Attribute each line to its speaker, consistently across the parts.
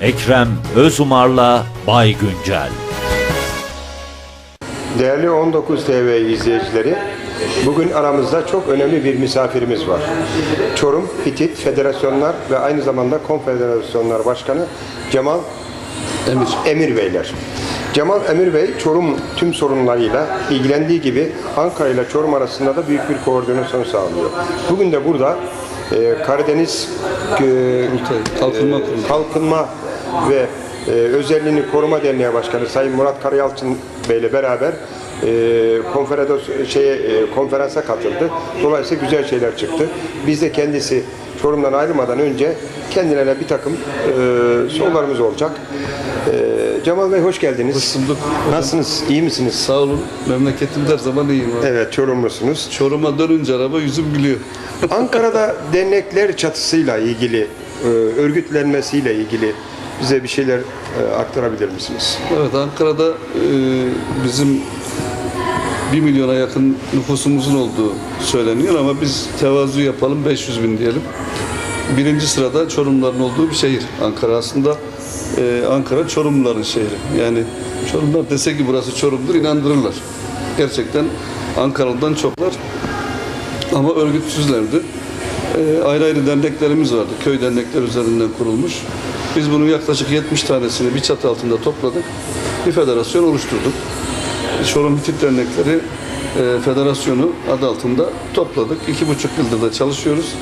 Speaker 1: Ekrem Özumar'la Bay Güncel.
Speaker 2: Değerli 19 TV izleyicileri, bugün aramızda çok önemli bir misafirimiz var. Çorum Hitit Federasyonlar ve aynı zamanda Konfederasyonlar Başkanı Cemal
Speaker 3: Emir.
Speaker 2: Emir Beyler. Cemal Emir Bey, Çorum tüm sorunlarıyla ilgilendiği gibi Ankara ile Çorum arasında da büyük bir koordinasyon sağlıyor. Bugün de burada e, Karadeniz e,
Speaker 3: Kalkınma
Speaker 2: e. Kalkınma ve e, Özelliğini Koruma Derneği Başkanı Sayın Murat Karayalçın Bey ile beraber e, konferans şeye e, konferansa katıldı. Dolayısıyla güzel şeyler çıktı. Biz de kendisi Çorum'dan ayrılmadan önce kendilerine bir takım e, sorularımız olacak. E, Cemal Bey hoş geldiniz.
Speaker 3: Hoş bulduk.
Speaker 2: Nasılsınız? İyi misiniz?
Speaker 3: Sağ olun. Memleketimde her zaman iyiyim. abi.
Speaker 2: Evet, Çorumlusunuz.
Speaker 3: Çorum'a dönünce araba yüzüm gülüyor.
Speaker 2: Ankara'da dernekler çatısıyla ilgili, e, örgütlenmesiyle ilgili bize bir şeyler e, aktarabilir misiniz?
Speaker 3: Evet Ankara'da e, bizim 1 milyona yakın nüfusumuzun olduğu söyleniyor ama biz tevazu yapalım 500 bin diyelim. Birinci sırada Çorumluların olduğu bir şehir. Ankara aslında e, Ankara Çorumluların şehri. Yani Çorumlular dese ki burası Çorum'dur inandırırlar. Gerçekten Ankaralı'dan çoklar. Ama örgütsüzlerdi. E, ayrı ayrı derneklerimiz vardı. Köy dernekler üzerinden kurulmuş. Biz bunun yaklaşık 70 tanesini bir çatı altında topladık. Bir federasyon oluşturduk. Çorum Hitit Dernekleri e, Federasyonu adı altında topladık. İki buçuk yıldır da çalışıyoruz.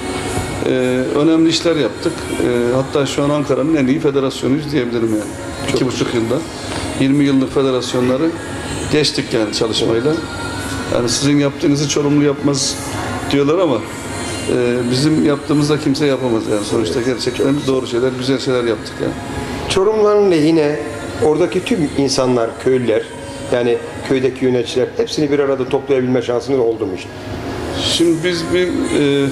Speaker 3: E, önemli işler yaptık. E, hatta şu an Ankara'nın en iyi federasyonuyuz diyebilirim yani. İki buçuk yılda. 20 yıllık federasyonları geçtik yani çalışmayla. Yani sizin yaptığınızı Çorumlu yapmaz diyorlar ama e, bizim yaptığımızda kimse yapamaz yani. Sonuçta gerçekten doğru şeyler, güzel şeyler yaptık yani.
Speaker 2: Çorumluların lehine oradaki tüm insanlar, köylüler, yani köydeki yöneticiler hepsini bir arada toplayabilme şansınız oldu mu işte?
Speaker 3: Şimdi biz bir e,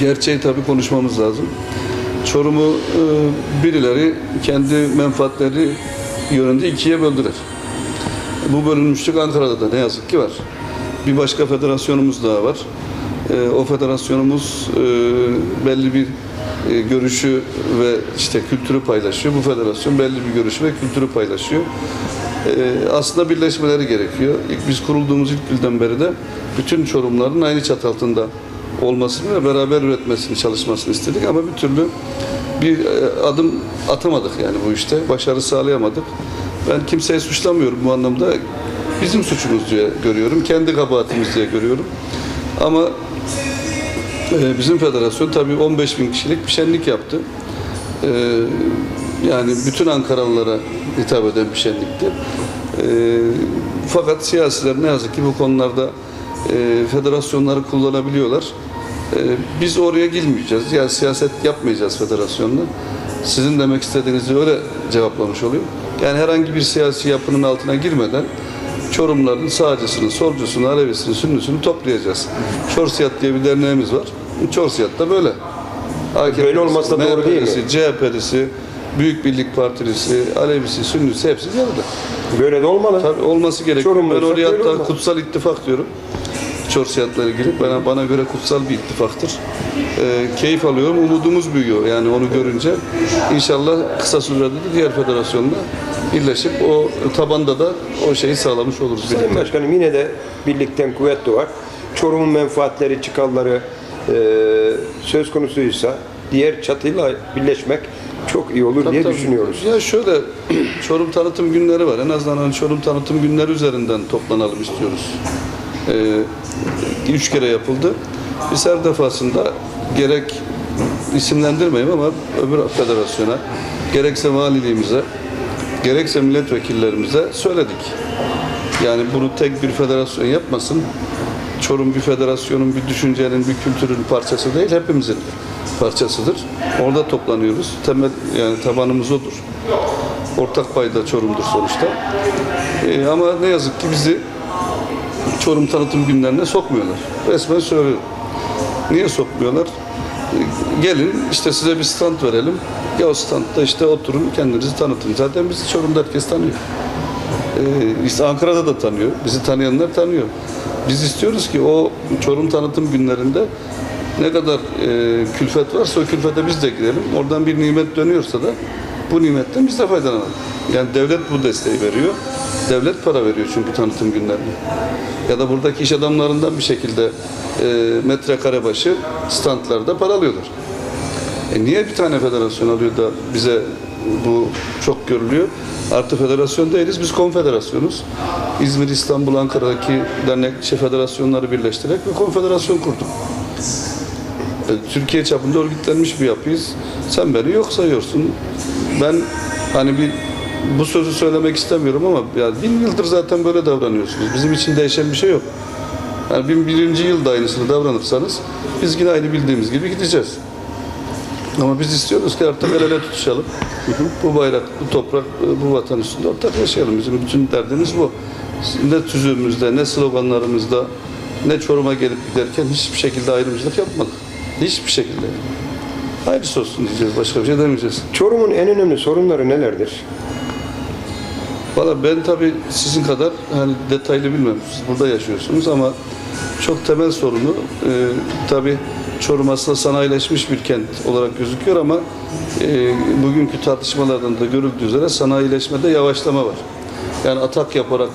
Speaker 3: gerçeği tabii konuşmamız lazım. Çorum'u e, birileri kendi menfaatleri yönünde ikiye böldüler. Bu bölünmüşlük Ankara'da da ne yazık ki var. Bir başka federasyonumuz daha var. E, o federasyonumuz e, belli bir e, görüşü ve işte kültürü paylaşıyor. Bu federasyon belli bir görüşü ve kültürü paylaşıyor. Ee, aslında birleşmeleri gerekiyor. İlk biz kurulduğumuz ilk günden beri de bütün Çorumların aynı çatı altında olmasını ve beraber üretmesini, çalışmasını istedik ama bir türlü bir e, adım atamadık yani bu işte. Başarı sağlayamadık. Ben kimseyi suçlamıyorum bu anlamda. Bizim suçumuz diye görüyorum. Kendi kabahatimiz diye görüyorum. Ama bizim federasyon tabii 15 bin kişilik bir şenlik yaptı. E, yani bütün Ankaralılara hitap eden bir şenlikti. E, fakat siyasiler ne yazık ki bu konularda e, federasyonları kullanabiliyorlar. Biz oraya girmeyeceğiz. Yani siyaset yapmayacağız federasyonla. Sizin demek istediğinizi öyle cevaplamış oluyor. Yani herhangi bir siyasi yapının altına girmeden Çorumların sağcısını, solcusunu, Alevisini, Sünnüsünü toplayacağız. Çorsiyat diye bir derneğimiz var. Çorsiyat da böyle. AKP'lisi,
Speaker 2: Böyle olmasa da doğru değil mi?
Speaker 3: CHP'lisi, Büyük Birlik Partilisi, Alevisi, Sünnisi hepsi arada.
Speaker 2: Böyle de olmalı.
Speaker 3: Tabii olması gerekiyor. Ben oraya hatta
Speaker 2: olmalı.
Speaker 3: kutsal ittifak diyorum. Çorsiyatla ilgili. Bana, bana göre kutsal bir ittifaktır. Ee, keyif alıyorum. Umudumuz büyüyor yani onu görünce. İnşallah kısa sürede de diğer federasyonla birleşip o tabanda da o şeyi sağlamış oluruz.
Speaker 2: Sayın
Speaker 3: birlikte.
Speaker 2: Başkanım yine de birlikten kuvvet doğar. Çorum'un menfaatleri, çıkarları e, söz konusuysa diğer çatıyla birleşmek çok iyi olur diye
Speaker 3: Tabii.
Speaker 2: düşünüyoruz.
Speaker 3: Ya şöyle Çorum tanıtım günleri var. En azından hani Çorum tanıtım günleri üzerinden toplanalım istiyoruz. Ee, üç kere yapıldı. Biz her defasında gerek isimlendirmeyeyim ama öbür federasyona gerekse valiliğimize gerekse milletvekillerimize söyledik. Yani bunu tek bir federasyon yapmasın. Çorum bir federasyonun, bir düşüncenin, bir kültürün parçası değil, hepimizin parçasıdır. Orada toplanıyoruz. Temel yani tabanımız odur. Ortak payda Çorum'dur sonuçta. Ee, ama ne yazık ki bizi Çorum tanıtım günlerine sokmuyorlar. Resmen söylüyorum. Niye sokmuyorlar? Ee, Gelin işte size bir stand verelim. Ya o standta işte oturun kendinizi tanıtın. Zaten bizi Çorum'da herkes tanıyor. Ee, işte Ankara'da da tanıyor. Bizi tanıyanlar tanıyor. Biz istiyoruz ki o Çorum tanıtım günlerinde Ne kadar e, külfet varsa o külfete biz de girelim. Oradan bir nimet dönüyorsa da bu nimetten biz de faydalanalım. Yani devlet bu desteği veriyor. Devlet para veriyor çünkü tanıtım günlerine. Ya da buradaki iş adamlarından bir şekilde e, metrekare başı standlarda para alıyorlar. E niye bir tane federasyon alıyor da bize bu çok görülüyor? Artı federasyon değiliz, biz konfederasyonuz. İzmir, İstanbul, Ankara'daki dernek şey, federasyonları birleştirerek bir konfederasyon kurduk. E, Türkiye çapında örgütlenmiş bir yapıyız. Sen beni yok sayıyorsun. Ben hani bir bu sözü söylemek istemiyorum ama ya bin yıldır zaten böyle davranıyorsunuz. Bizim için değişen bir şey yok. Yani bin birinci yılda aynısını davranırsanız biz yine aynı bildiğimiz gibi gideceğiz. Ama biz istiyoruz ki artık el ele tutuşalım. Bu bayrak, bu toprak, bu vatan üstünde ortak yaşayalım. Bizim bütün derdimiz bu. Ne tüzüğümüzde, ne sloganlarımızda, ne Çorum'a gelip giderken hiçbir şekilde ayrımcılık yapmadık. Hiçbir şekilde. Hayırlısı olsun diyeceğiz, başka bir şey demeyeceğiz.
Speaker 2: Çorum'un en önemli sorunları nelerdir?
Speaker 3: Valla ben tabii sizin kadar hani detaylı bilmem. Siz burada yaşıyorsunuz ama çok temel sorunu e, tabii Çorum aslında sanayileşmiş bir kent olarak gözüküyor ama e, bugünkü tartışmalardan da görüldüğü üzere sanayileşmede yavaşlama var. Yani atak yaparak,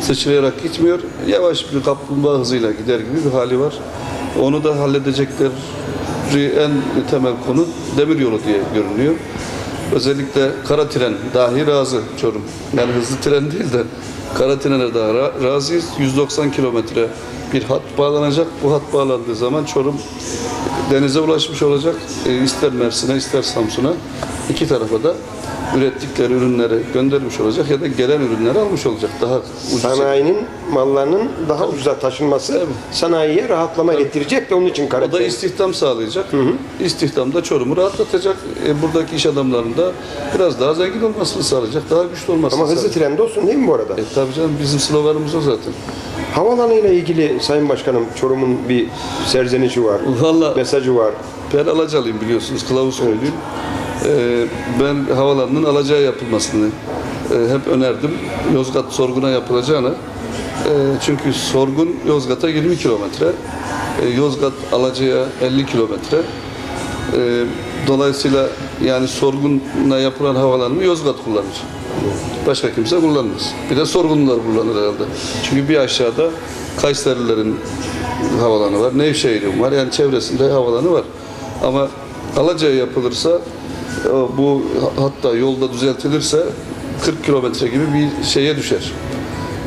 Speaker 3: sıçrayarak gitmiyor. Yavaş bir kaplumbağa hızıyla gider gibi bir hali var. Onu da halledecekleri en temel konu demiryolu diye görünüyor. Özellikle kara tren dahi razı Çorum. Yani hızlı tren değil de kara trene daha ra- razıyız. 190 kilometre bir hat bağlanacak. Bu hat bağlandığı zaman Çorum denize ulaşmış olacak. E, ister Mersin'e ister Samsun'a iki tarafa da ürettikleri ürünleri göndermiş olacak ya da gelen ürünleri almış olacak. Daha ucuz.
Speaker 2: Sanayinin mallarının daha ucuza taşınması sanayiye rahatlama getirecek de onun için
Speaker 3: O da istihdam sağlayacak. İstihdam da Çorum'u rahatlatacak. E, buradaki iş adamlarının da biraz daha zengin olmasını sağlayacak. Daha güçlü olmasını
Speaker 2: Ama hızlı
Speaker 3: sağlayacak.
Speaker 2: trende olsun değil mi bu arada?
Speaker 3: E, tabii canım bizim sloganımız o zaten.
Speaker 2: Havalanıyla ilgili Sayın Başkanım Çorum'un bir serzenişi var.
Speaker 3: Valla
Speaker 2: Mesajı var.
Speaker 3: ben Alacalıyım biliyorsunuz. Kılavuz köylüyüm. E, ben havalanının alacağı yapılmasını e, hep önerdim. Yozgat sorguna yapılacağını. E, çünkü sorgun Yozgat'a 20 kilometre. E, Yozgat Alaca'ya 50 kilometre. Dolayısıyla yani sorgunla yapılan havalanını Yozgat kullanır. Başka kimse kullanmaz. Bir de sorgunlular kullanır herhalde. Çünkü bir aşağıda Kayserilerin havalanı var, Nevşehir'in var. Yani çevresinde havalanı var. Ama Alaca'ya yapılırsa bu hatta yolda düzeltilirse 40 kilometre gibi bir şeye düşer.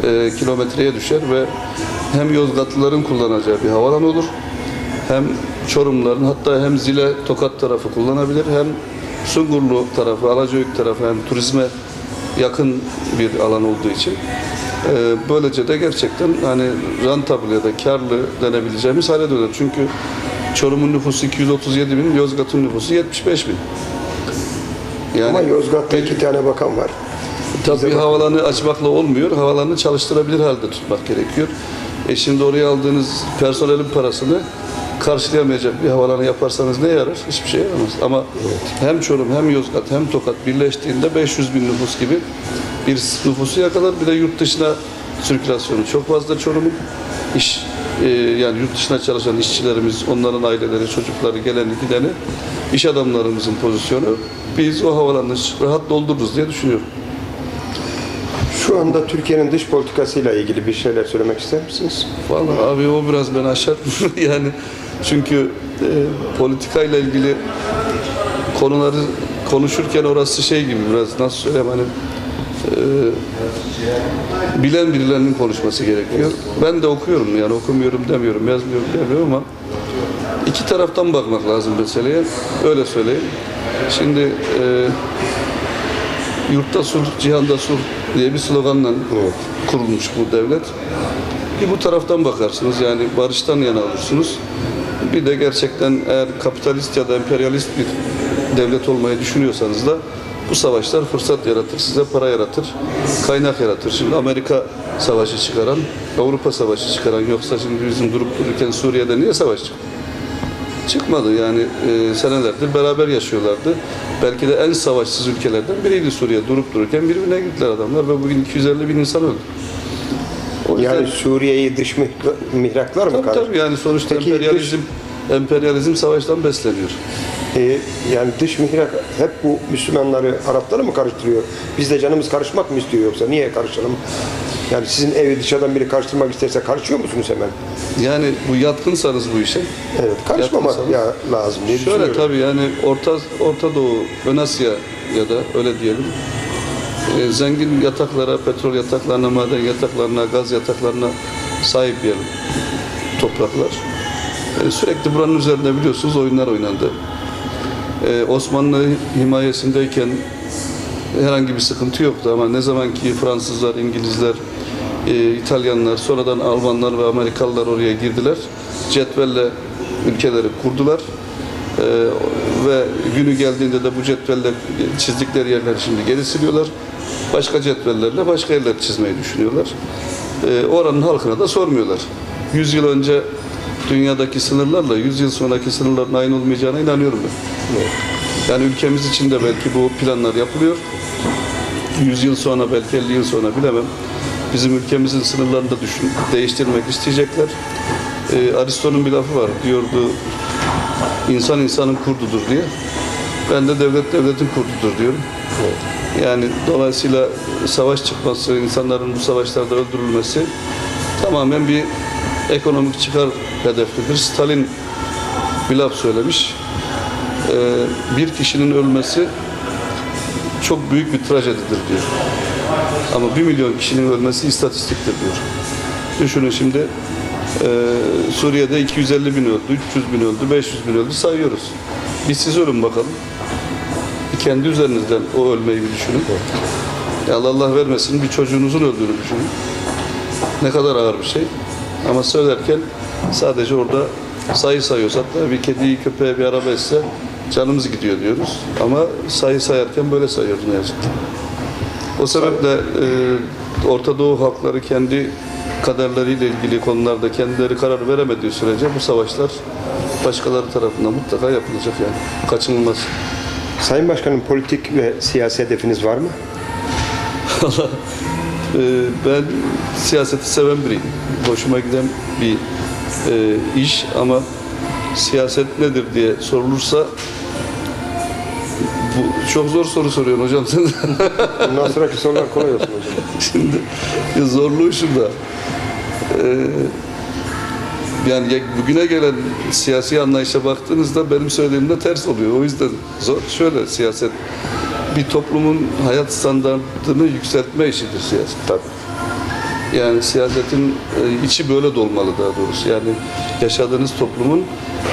Speaker 3: E, kilometreye düşer ve hem Yozgatlıların kullanacağı bir havalan olur. Hem Çorumların hatta hem Zile Tokat tarafı kullanabilir hem Sungurlu tarafı, Alacayük tarafı hem turizme yakın bir alan olduğu için e, böylece de gerçekten hani rentable ya da karlı denebileceğimiz hale dönür. Çünkü Çorum'un nüfusu 237 bin, Yozgat'ın nüfusu 75 bin. Yani
Speaker 2: Ama Yozgat'ta iki tane bakan var.
Speaker 3: Tabii havalanı açmakla olmuyor. Havalanı çalıştırabilir halde tutmak gerekiyor. E şimdi oraya aldığınız personelin parasını karşılayamayacak bir havalanı yaparsanız ne yarar? Hiçbir şey yaramaz. Ama hem Çorum hem Yozgat hem Tokat birleştiğinde 500 bin nüfus gibi bir nüfusu yakalar. Bir de yurt dışına sirkülasyonu çok fazla Çorum'un. iş e, yani yurt dışına çalışan işçilerimiz, onların aileleri, çocukları, geleni gideni, iş adamlarımızın pozisyonu biz o havalanı rahat doldururuz diye düşünüyorum.
Speaker 2: Şu anda Türkiye'nin dış politikasıyla ilgili bir şeyler söylemek ister misiniz?
Speaker 3: Vallahi abi o biraz beni aşar. yani çünkü e, politikayla ilgili konuları konuşurken orası şey gibi biraz nasıl söyleyeyim hani e, bilen birilerinin konuşması gerekiyor. Ben de okuyorum yani okumuyorum demiyorum, yazmıyorum demiyorum ama iki taraftan bakmak lazım meseleye. Öyle söyleyeyim. Şimdi e, yurtta sulh, cihanda sulh diye bir sloganla kurulmuş bu devlet. Bir bu taraftan bakarsınız yani barıştan yana alırsınız. Bir de gerçekten eğer kapitalist ya da emperyalist bir devlet olmayı düşünüyorsanız da bu savaşlar fırsat yaratır, size para yaratır, kaynak yaratır. Şimdi Amerika savaşı çıkaran, Avrupa savaşı çıkaran yoksa şimdi bizim durup dururken Suriye'de niye savaş çıktı? Çıkmadı yani e, senelerdir beraber yaşıyorlardı. Belki de en savaşsız ülkelerden biriydi Suriye. Durup dururken birbirine gittiler adamlar ve bugün 250 bin insan öldü. O yüzden-
Speaker 2: Yani Suriye'yi dış mih- mihraklar mı
Speaker 3: Tabii
Speaker 2: karşı?
Speaker 3: tabii yani sonuçta
Speaker 2: Peki
Speaker 3: emperyalizm Emperyalizm savaştan besleniyor.
Speaker 2: E, yani dış mihrak hep bu Müslümanları, Arapları mı karıştırıyor? Biz de canımız karışmak mı istiyor yoksa? Niye karışalım? Yani sizin evi dışarıdan biri karıştırmak isterse karışıyor musunuz hemen?
Speaker 3: Yani bu yatkınsanız bu işe.
Speaker 2: Evet, karışmamak ya lazım diye
Speaker 3: Şöyle tabii yani Orta Orta Doğu, Ön Asya ya da öyle diyelim. e, zengin yataklara, petrol yataklarına, maden yataklarına, gaz yataklarına sahip diyelim topraklar. E, sürekli buranın üzerinde biliyorsunuz oyunlar oynandı. E, Osmanlı himayesindeyken herhangi bir sıkıntı yoktu ama ne zaman ki Fransızlar, İngilizler, e, İtalyanlar, sonradan Almanlar ve Amerikalılar oraya girdiler. Cetvelle ülkeleri kurdular. E, ve günü geldiğinde de bu cetvelle çizdikleri yerleri şimdi geri siliyorlar. Başka cetvellerle başka yerler çizmeyi düşünüyorlar. E, oranın halkına da sormuyorlar. 100 yıl önce dünyadaki sınırlarla 100 yıl sonraki sınırların aynı olmayacağına inanıyorum ben. Yani ülkemiz için de belki bu planlar yapılıyor. 100 yıl sonra belki 50 yıl sonra bilemem. Bizim ülkemizin sınırlarını da düşün, değiştirmek isteyecekler. Ee, Aristo'nun bir lafı var. Diyordu insan insanın kurdudur diye. Ben de devlet devletin kurdudur diyorum. Yani dolayısıyla savaş çıkması, insanların bu savaşlarda öldürülmesi tamamen bir ekonomik çıkar hedeflidir. Stalin bir laf söylemiş. Ee, bir kişinin ölmesi çok büyük bir trajedidir diyor. Ama bir milyon kişinin ölmesi istatistiktir diyor. Düşünün şimdi e, Suriye'de 250 bin öldü, 300 bin öldü, 500 bin öldü sayıyoruz. Bir siz ölün bakalım. Kendi üzerinizden o ölmeyi bir düşünün. Ya Allah Allah vermesin bir çocuğunuzun öldüğünü düşünün. Ne kadar ağır bir şey. Ama söylerken sadece orada sayı sayıyorsak da bir kediyi, köpeğe, bir araba etse canımız gidiyor diyoruz. Ama sayı sayarken böyle sayıyoruz ne yazık ki. O sebeple e, Orta Doğu halkları kendi kaderleriyle ilgili konularda kendileri karar veremediği sürece bu savaşlar başkaları tarafından mutlaka yapılacak yani. Kaçınılmaz.
Speaker 2: Sayın Başkanım politik ve siyasi hedefiniz var mı?
Speaker 3: Valla e, ben siyaseti seven biriyim. Hoşuma giden bir e, iş ama siyaset nedir diye sorulursa bu çok zor soru soruyorsun hocam sen.
Speaker 2: Bundan sonraki sorular kolay olsun hocam.
Speaker 3: Şimdi ya zorluğu şurada. Ee, yani ya- bugüne gelen siyasi anlayışa baktığınızda benim söylediğimde ters oluyor. O yüzden zor. Şöyle siyaset bir toplumun hayat standartını yükseltme işidir siyaset.
Speaker 2: Tabii.
Speaker 3: Yani siyasetin e, içi böyle dolmalı daha doğrusu. Yani yaşadığınız toplumun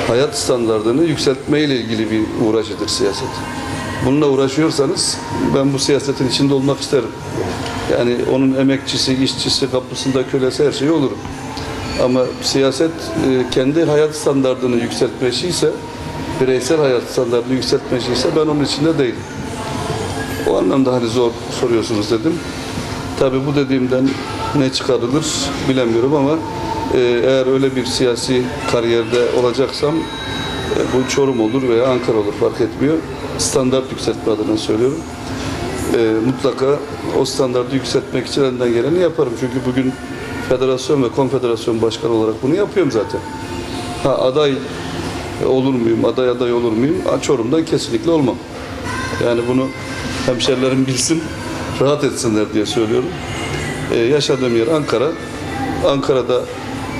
Speaker 3: hayat standartını yükseltme ile ilgili bir uğraşıdır siyaset. Bununla uğraşıyorsanız ben bu siyasetin içinde olmak isterim. Yani onun emekçisi, işçisi, kapısında kölesi her şey olurum. Ama siyaset e, kendi hayat standartını yükseltme ise, bireysel hayat standartını yükseltme ise ben onun içinde değilim. O anlamda hani zor soruyorsunuz dedim. Tabii bu dediğimden ne çıkarılır bilemiyorum ama e, eğer öyle bir siyasi kariyerde olacaksam e, bu Çorum olur veya Ankara olur fark etmiyor. Standart yükseltme adına söylüyorum. E, mutlaka o standartı yükseltmek için elinden geleni yaparım. Çünkü bugün federasyon ve konfederasyon başkanı olarak bunu yapıyorum zaten. Ha aday olur muyum, aday aday olur muyum? Ha, Çorum'dan kesinlikle olmam. Yani bunu hemşerilerim bilsin, rahat etsinler diye söylüyorum. Ee, yaşadığım yer Ankara. Ankara'da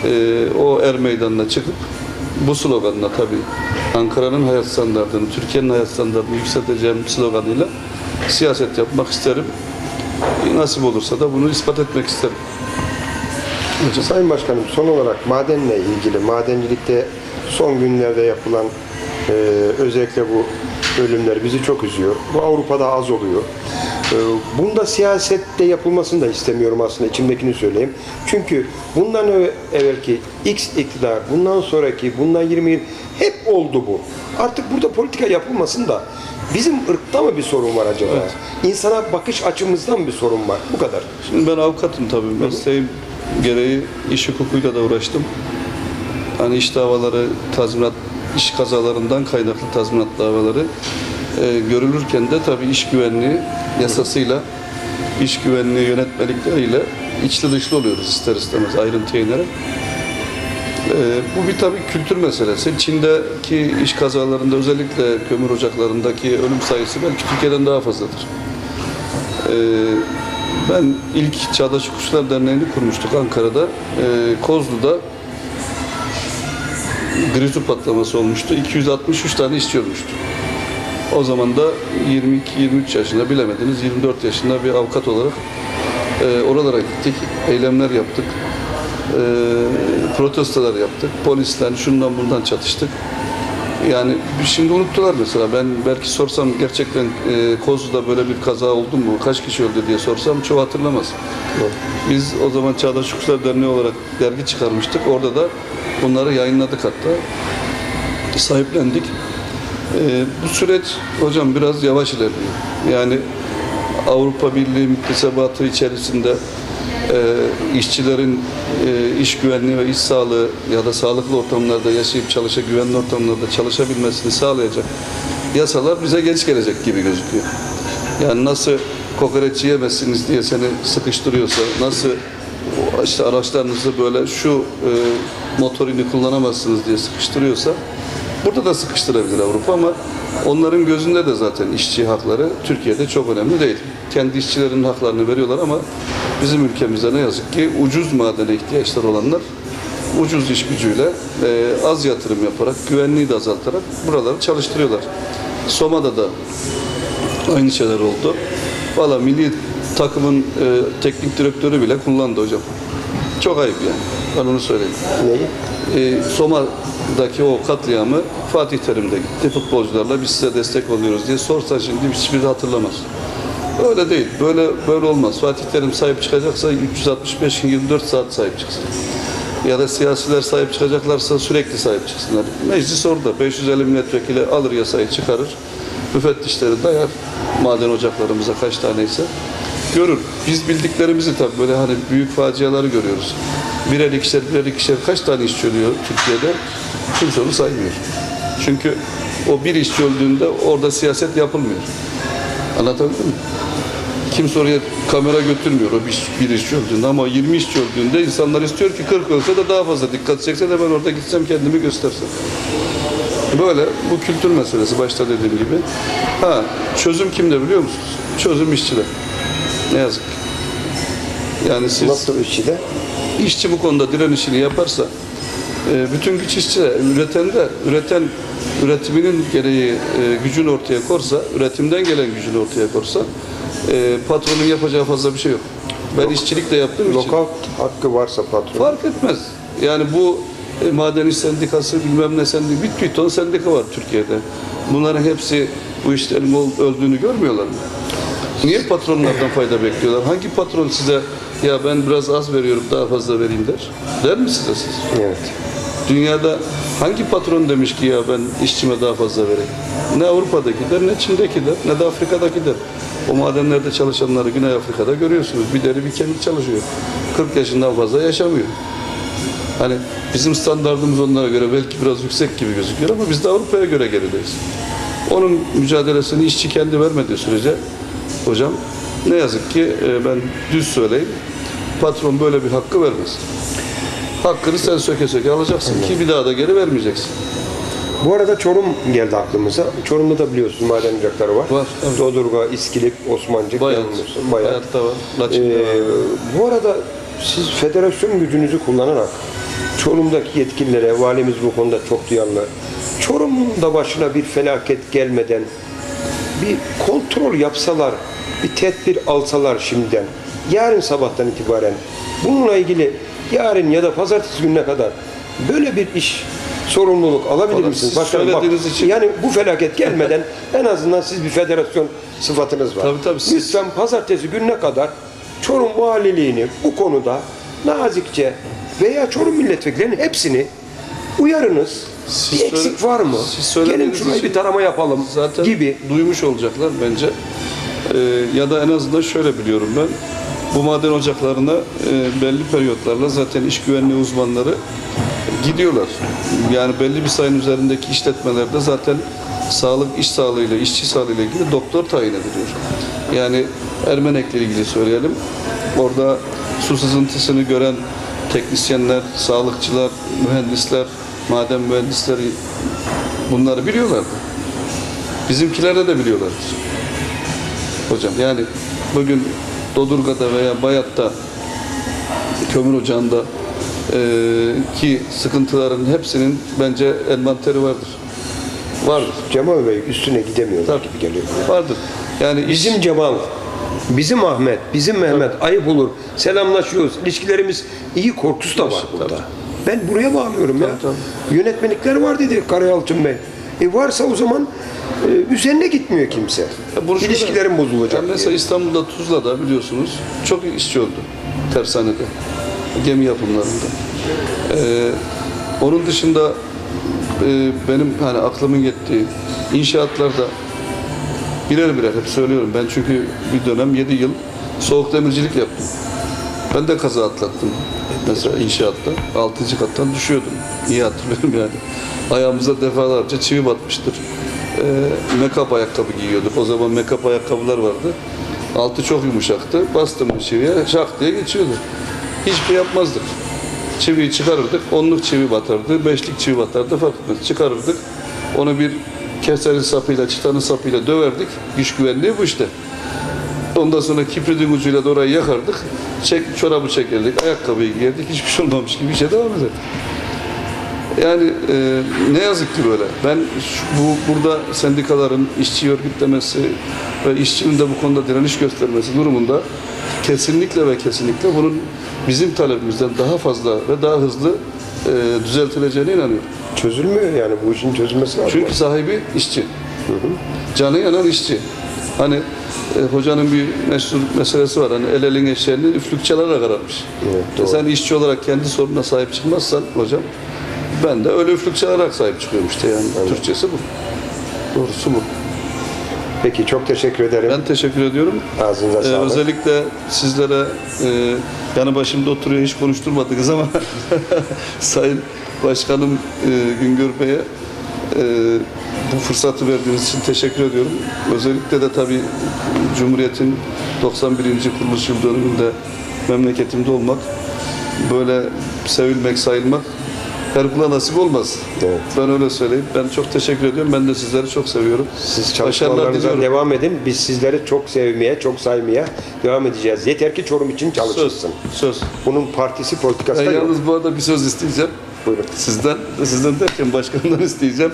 Speaker 3: e, o er meydanına çıkıp bu sloganla tabii Ankara'nın hayat standartını, Türkiye'nin hayat standartını yükselteceğim sloganıyla siyaset yapmak isterim. E, nasip olursa da bunu ispat etmek isterim.
Speaker 2: Sayın Başkanım son olarak madenle ilgili madencilikte son günlerde yapılan e, özellikle bu ölümler bizi çok üzüyor. Bu Avrupa'da az oluyor. E, bunda siyasette yapılmasını da istemiyorum aslında içimdekini söyleyeyim. Çünkü bundan evvelki X iktidar, bundan sonraki, bundan 20 yıl hep oldu bu. Artık burada politika yapılmasın da bizim ırkta mı bir sorun var acaba? İnsana bakış açımızdan bir sorun var. Bu kadar.
Speaker 3: Şimdi ben avukatım tabii. Mesleğim gereği iş hukukuyla da uğraştım. Hani iş davaları, tazminat, iş kazalarından kaynaklı tazminat davaları e, görülürken de tabii iş güvenliği yasasıyla, iş güvenliği yönetmelikleriyle içli dışlı oluyoruz ister istemez ayrıntıya inerek. Ee, bu bir tabii kültür meselesi. Çin'deki iş kazalarında özellikle kömür ocaklarındaki ölüm sayısı belki Türkiye'den daha fazladır. Ee, ben ilk Çağdaş Hukukçular Derneği'ni kurmuştuk Ankara'da. Ee, Kozlu'da grizu patlaması olmuştu. 263 tane işçi. O zaman da 22-23 yaşında bilemediniz 24 yaşında bir avukat olarak e, oralara gittik. Eylemler yaptık. E, protestolar yaptık. Polisten şundan bundan çatıştık. Yani şimdi unuttular mesela. Ben belki sorsam gerçekten e, Kozlu'da böyle bir kaza oldu mu? Kaç kişi öldü diye sorsam çoğu hatırlamaz. Biz o zaman Çağdaş Hukukçular Derneği olarak dergi çıkarmıştık. Orada da bunları yayınladık hatta. Sahiplendik. Ee, bu süreç hocam biraz yavaş ilerliyor. Yani Avrupa Birliği müktesebatı içerisinde e, işçilerin e, iş güvenliği ve iş sağlığı ya da sağlıklı ortamlarda yaşayıp çalışa güvenli ortamlarda çalışabilmesini sağlayacak yasalar bize geç gelecek gibi gözüküyor. Yani nasıl kokoreç yiyemezsiniz diye seni sıkıştırıyorsa, nasıl işte araçlarınızı böyle şu e, motorini kullanamazsınız diye sıkıştırıyorsa burada da sıkıştırabilir Avrupa ama onların gözünde de zaten işçi hakları Türkiye'de çok önemli değil. Kendi işçilerinin haklarını veriyorlar ama bizim ülkemizde ne yazık ki ucuz madene ihtiyaçları olanlar ucuz iş gücüyle e, az yatırım yaparak, güvenliği de azaltarak buraları çalıştırıyorlar. Soma'da da aynı şeyler oldu. Valla milli takımın e, teknik direktörü bile kullandı hocam. Çok ayıp yani. Ben onu söyleyeyim.
Speaker 2: Neyi?
Speaker 3: E, Soma'daki o katliamı Fatih Terim de gitti. Futbolcularla biz size destek oluyoruz diye sorsa şimdi hiçbiri hatırlamaz. Öyle değil. Böyle böyle olmaz. Fatih Terim sahip çıkacaksa 365 gün 24 saat sahip çıksın. Ya da siyasiler sahip çıkacaklarsa sürekli sahip çıksınlar. Meclis orada. 550 milletvekili alır yasayı çıkarır. Müfettişleri dayar. Maden ocaklarımıza kaç taneyse görür. Biz bildiklerimizi tabii böyle hani büyük faciaları görüyoruz. Birer ikişer birer ikişer kaç tane işçi ölüyor Türkiye'de? Kimse onu saymıyor. Çünkü o bir işçi öldüğünde orada siyaset yapılmıyor. Anlatabildim mi? Kimse oraya kamera götürmüyor o bir, bir işçi öldüğünde ama 20 işçi öldüğünde insanlar istiyor ki 40 ölse de daha fazla dikkat çekse de ben orada gitsem kendimi göstersem. Böyle bu kültür meselesi başta dediğim gibi. Ha çözüm kimde biliyor musunuz? Çözüm işçiler. Ne yazık ki. Yani siz
Speaker 2: Nasıl işçi de?
Speaker 3: işçi bu konuda direnişini yaparsa bütün güç işçide, üreten de üreten üretiminin gereği e, gücünü ortaya korsa, üretimden gelen gücünü ortaya korsa e, patronun yapacağı fazla bir şey yok. Ben işçilik de yaptığım için
Speaker 2: Lokal hakkı varsa patron.
Speaker 3: fark etmez. Yani bu e, maden iş sendikası bilmem ne sendikası, bir, bir ton sendika var Türkiye'de. Bunların hepsi bu işlerin öldüğünü görmüyorlar mı? Niye patronlardan fayda bekliyorlar? Hangi patron size ya ben biraz az veriyorum daha fazla vereyim der? Der mi size siz?
Speaker 2: Evet.
Speaker 3: Dünyada hangi patron demiş ki ya ben işçime daha fazla vereyim? Ne Avrupa'dakiler, ne Çin'dekiler, ne de Afrika'dakiler. O madenlerde çalışanları Güney Afrika'da görüyorsunuz. Bir deri bir kemik çalışıyor. 40 yaşından fazla yaşamıyor. Hani bizim standartımız onlara göre belki biraz yüksek gibi gözüküyor ama biz de Avrupa'ya göre gerideyiz. Onun mücadelesini işçi kendi vermediği sürece hocam ne yazık ki e, ben düz söyleyeyim patron böyle bir hakkı vermez. Hakkını sen söke söke alacaksın ki bir daha da geri vermeyeceksin.
Speaker 2: Bu arada Çorum geldi aklımıza. Çorum'da da biliyorsun maden ocakları var.
Speaker 3: Var, evet.
Speaker 2: Dodurga, İskilip, Osmancık,
Speaker 3: Bayat,
Speaker 2: Bayat.
Speaker 3: Bayat'ta var, Laçin'de
Speaker 2: Ee,
Speaker 3: var.
Speaker 2: bu arada siz federasyon gücünüzü kullanarak Çorum'daki yetkililere, valimiz bu konuda çok duyarlı. Çorum'un da başına bir felaket gelmeden bir kontrol yapsalar, bir tedbir alsalar şimdiden, yarın sabahtan itibaren bununla ilgili yarın ya da pazartesi gününe kadar böyle bir iş sorumluluk alabilir
Speaker 3: Vallahi
Speaker 2: misiniz? Başkanım, bak,
Speaker 3: için-
Speaker 2: Yani bu felaket gelmeden en azından siz bir federasyon sıfatınız var.
Speaker 3: Tabii, tabii, siz-
Speaker 2: Lütfen pazartesi gününe kadar Çorum Valiliğini bu konuda nazikçe veya Çorum milletvekillerinin hepsini uyarınız.
Speaker 3: Siz
Speaker 2: bir eksik
Speaker 3: söyle-
Speaker 2: var mı?
Speaker 3: siz
Speaker 2: Gelin şurayı
Speaker 3: için
Speaker 2: bir tarama yapalım
Speaker 3: Zaten
Speaker 2: gibi.
Speaker 3: duymuş olacaklar bence. Ee, ya da en azından şöyle biliyorum ben. Bu maden ocaklarına e, belli periyotlarla zaten iş güvenliği uzmanları gidiyorlar. Yani belli bir sayının üzerindeki işletmelerde zaten sağlık, iş sağlığıyla, işçi sağlığıyla ilgili doktor tayin ediliyor. Yani Ermenek'le ilgili söyleyelim. Orada su sızıntısını gören teknisyenler, sağlıkçılar, mühendisler, maden mühendisleri bunları biliyorlardı. Bizimkiler de biliyorlardır. Hocam yani bugün Dodurga'da veya Bayat'ta kömür ocağında eee, ki sıkıntıların hepsinin bence envanteri vardır. Vardır.
Speaker 2: Cemal Bey üstüne gidemiyorlar
Speaker 3: Tabii.
Speaker 2: gibi geliyor.
Speaker 3: Vardır. Yani
Speaker 2: Bizim Cemal, bizim Ahmet, bizim Mehmet ayıp olur. Selamlaşıyoruz. İlişkilerimiz iyi korkusu da var burada. Ben buraya bağlıyorum ya.
Speaker 3: Tabii,
Speaker 2: Yönetmelikler var dedi Karayalçın Bey. E varsa o zaman e, üzerine gitmiyor kimse.
Speaker 3: Ya
Speaker 2: İlişkilerim bozulacak.
Speaker 3: Yani mesela
Speaker 2: diye.
Speaker 3: İstanbul'da Tuzla'da biliyorsunuz çok öldü. Tersanede. Gemi yapımlarında. Ee, onun dışında e, benim hani aklımın yettiği inşaatlarda birer birer hep söylüyorum. Ben çünkü bir dönem 7 yıl soğuk demircilik yaptım. Ben de kaza atlattım. Mesela inşaatta 6. kattan düşüyordum. İyi hatırlıyorum yani. Ayağımıza defalarca çivi batmıştır. Ee, make-up ayakkabı giyiyorduk. O zaman make-up ayakkabılar vardı. Altı çok yumuşaktı. Bastım bir çiviye şak diye geçiyordu. Hiçbir şey yapmazdık. Çiviyi çıkarırdık. Onluk çivi batardı. Beşlik çivi batardı. Fark etmez. Çıkarırdık. Onu bir keserin sapıyla, çıtanın sapıyla döverdik. Güç güvenliği bu işte. Ondan sonra kibritin ucuyla da orayı yakardık. Çek, çorabı çekerdik, ayakkabıyı giyerdik. Hiçbir şey olmamış gibi bir şey devam ederdik. Yani e, ne yazık ki böyle. Ben şu- bu burada sendikaların işçi örgütlemesi ve işçinin de bu konuda direniş göstermesi durumunda kesinlikle ve kesinlikle bunun bizim talebimizden daha fazla ve daha hızlı e, düzeltileceğine inanıyorum.
Speaker 2: Çözülmüyor yani bu işin çözülmesi lazım.
Speaker 3: Çünkü sahibi işçi. Canı yanan işçi. Hani e, hocanın bir meşhur meselesi var. Hani el elin eşeğini üflükçelerle kararmış.
Speaker 2: Evet,
Speaker 3: E
Speaker 2: doğru.
Speaker 3: sen işçi olarak kendi sorununa sahip çıkmazsan hocam ben de öyle üflükçelerek sahip çıkıyorum işte yani. Türkçesi bu. Doğrusu bu.
Speaker 2: Peki çok teşekkür ederim.
Speaker 3: Ben teşekkür ediyorum.
Speaker 2: Ağzınıza
Speaker 3: Ee,
Speaker 2: sağlık.
Speaker 3: özellikle sizlere e, yanı başımda oturuyor hiç konuşturmadınız ama Sayın Başkanım e, Güngör Bey'e e, bu fırsatı verdiğiniz için teşekkür ediyorum. Özellikle de tabii Cumhuriyet'in 91. kuruluş yıl dönümünde memleketimde olmak, böyle sevilmek, sayılmak her kula nasip olmaz.
Speaker 2: Evet.
Speaker 3: Ben öyle söyleyeyim. Ben çok teşekkür ediyorum. Ben de sizleri çok seviyorum.
Speaker 2: Siz çalışmalarınıza devam edin. Biz sizleri çok sevmeye, çok saymaya devam edeceğiz. Yeter ki Çorum için
Speaker 3: Söz.
Speaker 2: çalışılsın.
Speaker 3: Söz.
Speaker 2: Bunun partisi politikası da yok.
Speaker 3: yalnız bu arada bir söz isteyeceğim.
Speaker 2: Buyurun.
Speaker 3: Sizden, sizden derken başkanımdan isteyeceğim.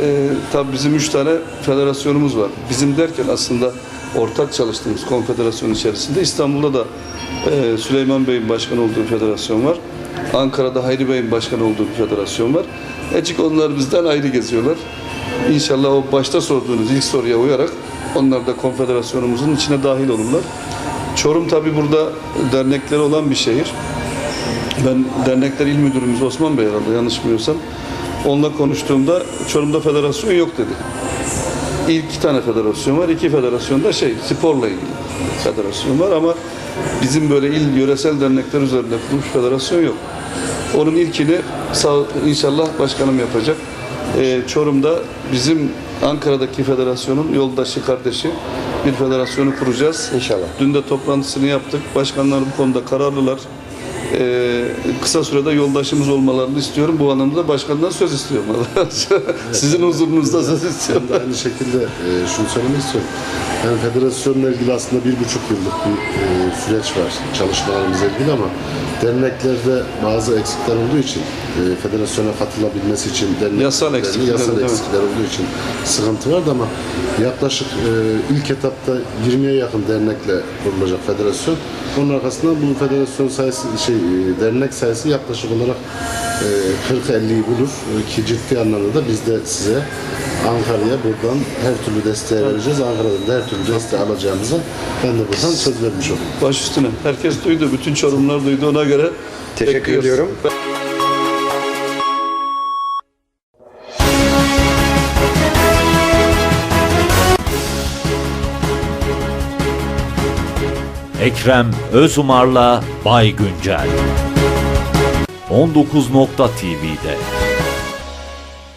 Speaker 3: Ee, tabii bizim üç tane federasyonumuz var. Bizim derken aslında ortak çalıştığımız konfederasyon içerisinde İstanbul'da da e, Süleyman Bey'in başkan olduğu federasyon var. Ankara'da Hayri Bey'in başkan olduğu bir federasyon var. Ecik onlar bizden ayrı geziyorlar. İnşallah o başta sorduğunuz ilk soruya uyarak onlar da konfederasyonumuzun içine dahil olurlar. Çorum tabii burada dernekleri olan bir şehir. Ben dernekler il müdürümüz Osman Bey herhalde yanlış bilmiyorsam. Onunla konuştuğumda Çorum'da federasyon yok dedi. İlk iki tane federasyon var. iki federasyonda şey sporla ilgili federasyon var ama bizim böyle il yöresel dernekler üzerinde kurulmuş federasyon yok. Onun ilkini sağ, inşallah başkanım yapacak. Ee, Çorum'da bizim Ankara'daki federasyonun yoldaşı kardeşi bir federasyonu kuracağız.
Speaker 2: İnşallah.
Speaker 3: Dün de toplantısını yaptık. Başkanlar bu konuda kararlılar. Ee, kısa sürede yoldaşımız olmalarını istiyorum. Bu anlamda başkandan söz istiyorum. Sizin huzurunuzda söz istiyorum.
Speaker 4: Ben de aynı şekilde e, şunu söylemek istiyorum. Yani federasyonla ilgili aslında bir buçuk yıllık bir e, süreç var çalışmalarımızla ilgili ama derneklerde bazı eksikler olduğu için e, federasyona katılabilmesi için dernek
Speaker 3: Yasal eksiklikler,
Speaker 4: yasal eksiklikler olduğu için sıkıntı vardı ama yaklaşık e, ilk etapta 20'ye yakın dernekle kurulacak federasyon. Onun arkasından bu federasyon sayısı şey e, dernek sayısı yaklaşık olarak e, 40-50'yi bulur E, ki ciddi anlamda da biz de size Ankara'ya buradan her türlü desteği vereceğiz. Ankara'dan da her türlü desteği alacağımıza ben de buradan söz vermiş oldum.
Speaker 3: Baş üstüne. Herkes duydu. Bütün Çorumlar duydu. Ona göre
Speaker 2: Teşekkür
Speaker 3: bekliyoruz.
Speaker 2: ediyorum.
Speaker 1: Ekrem Özumar'la Bay Güncel. 19.TV'de.